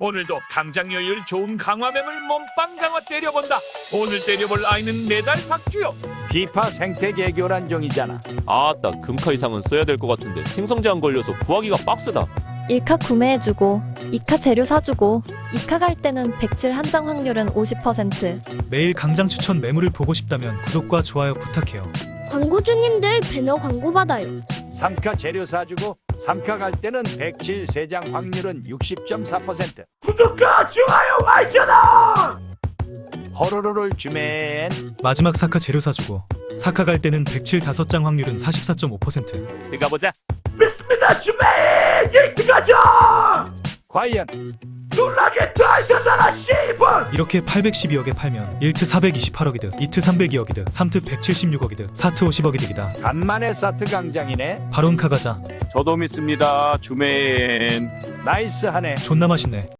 오늘도 강장여율 좋은 강화뱀을 몸빵 강화 때려본다. 오늘 때려볼 아이는 매달 박주요. 비파 생태계교란 종이잖아. 아따 금카 이상은 써야 될 것 같은데 생성 제한 걸려서 구하기가 빡세다. 1카 구매해주고 2카 재료 사주고 2카 갈 때는 백질 한장 확률은 50% 매일 강장 추천 매물을 보고 싶다면 구독과 좋아요 부탁해요. 광고주님들 배너 광고 받아요. 3카 재료 사주고 3카 갈 때는 107 세장 확률은 60.4%. 구독과 좋아요 알잖아. 호로로를 주맨. 마지막 4카 재료 사주고 4카 갈 때는 107 5장 확률은 44.5%. 들어가 보자. 믿습니다 주맨. 1등 가자. 과연 놀라게 달려다라 씨발. 이렇게 812억에 팔면 1트 428억이 득, 2트 302억이 득, 3트 176억이 득, 4트 50억이 득이다. 간만에 사트 강장이네. 바론카 가자. 저도 믿습니다. 주맨. 나이스하네. 존나 맛있네.